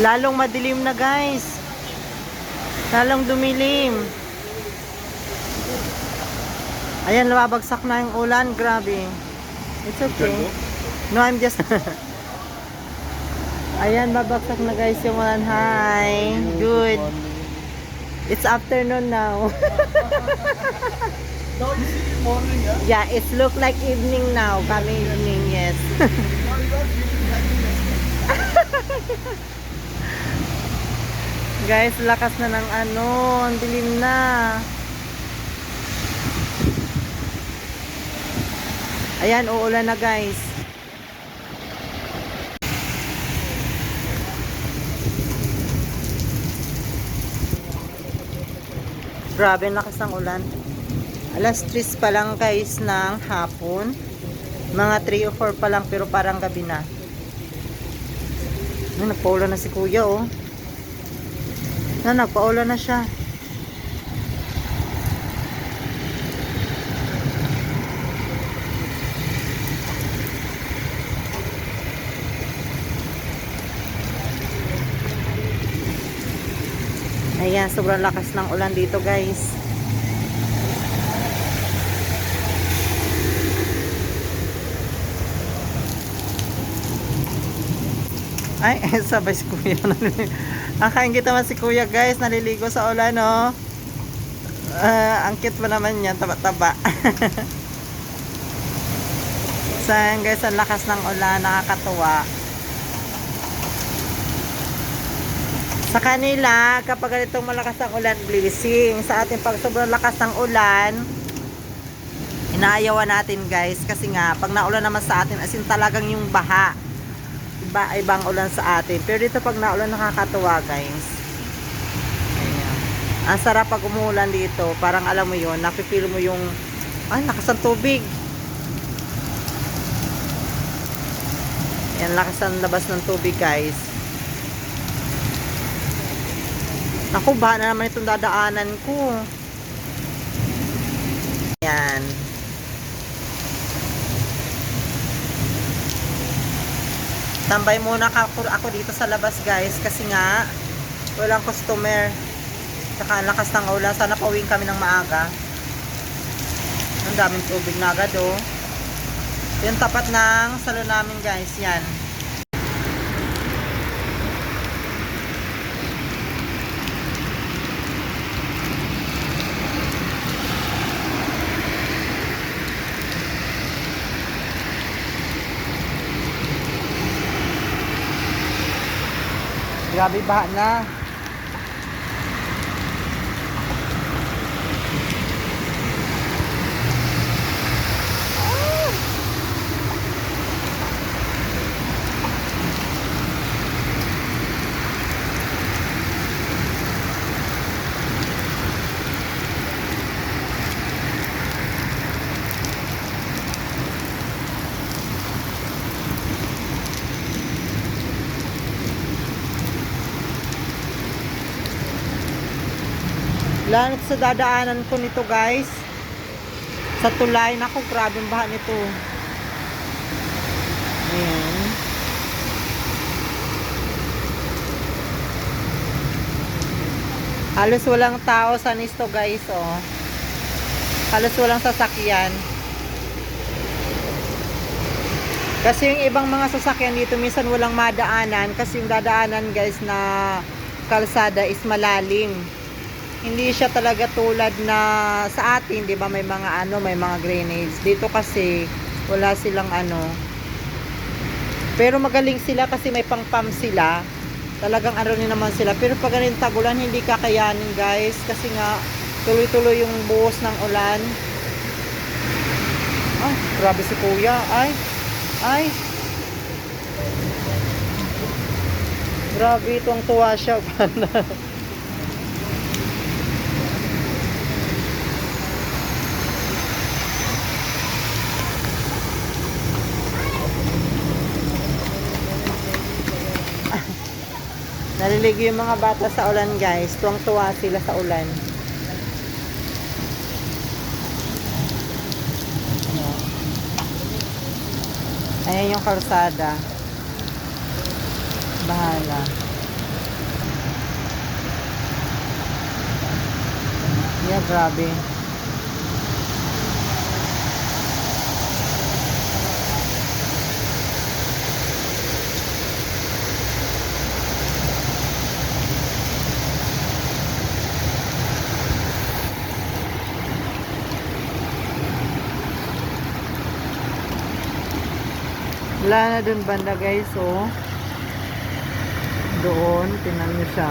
Lalong madilim na guys. Lalong dumilim. Ayan, lumabagsak na yung ulan. Grabe. It's okay. No, I'm just... Ayan, babagsak na guys yung ulan. Hi. Good. It's afternoon now. No, is morning, huh? yeah, it look like evening now. Coming evening, yes. Guys, lakas na ng ano, ang dilim na. Ayan, uulan na guys. Grabe, lakas ng ulan. Alas 3 pa lang guys ng hapon. Mga 3 o 4 pa lang pero parang gabi na. Nagpaulan na si kuya oh. Na, nagpaulan na siya. Ayan, sobrang lakas ng ulan dito guys. Ay, sabay si kuya. Akain kita man si kuya guys, naliligo sa ulan no. Ah, ang cute pa naman yan, taba-taba. so guys, ang lakas ng ulan, nakakatuwa. Sa kanila, kapag ganitong malakas ang ulan, blessing. Sa ating pag sobrang lakas ng ulan, inaayawan natin guys. Kasi nga, pag naulan naman sa atin, as in talagang yung baha. Iba, ibang ulan sa atin. Pero dito pag naulan, nakakatuwa guys. Ayan. Ang sarap pag umuulan dito. Parang alam mo yon napipil mo yung, ay, lakas ng tubig. Yan, lakas ng labas ng tubig guys. Naku, na naman itong dadaanan ko. Yan. Tambay muna ako, dito sa labas guys kasi nga walang customer. Saka lakas ng ulan. Sana pauwiin kami ng maaga. Ang daming tubig na agad oh. Yung tapat ng salon namin guys. Yan. Grabe baha na. Lanot sa dadaanan ko nito guys. Sa tulay. Naku, grabe ang baha nito. Ayan. Halos walang tao sa nisto guys, oh. Halos walang sasakyan. Kasi yung ibang mga sasakyan dito, minsan walang madaanan. Kasi yung dadaanan guys na kalsada is malalim hindi siya talaga tulad na sa atin, 'di ba? May mga ano, may mga drainage. Dito kasi wala silang ano. Pero magaling sila kasi may pang-pump sila. Talagang ano rin naman sila. Pero pag ganun tagulan, hindi kakayanin, guys, kasi nga tuloy-tuloy yung buhos ng ulan. Ah, grabe si Kuya. Ay. Ay. Grabe itong tuwa siya. Mahilig yung mga bata sa ulan guys. Tuwang-tuwa sila sa ulan. Ayan yung kalsada. Bahala. Yeah, grabe. Wala na dun banda guys, oh. Doon, tinan nyo siya.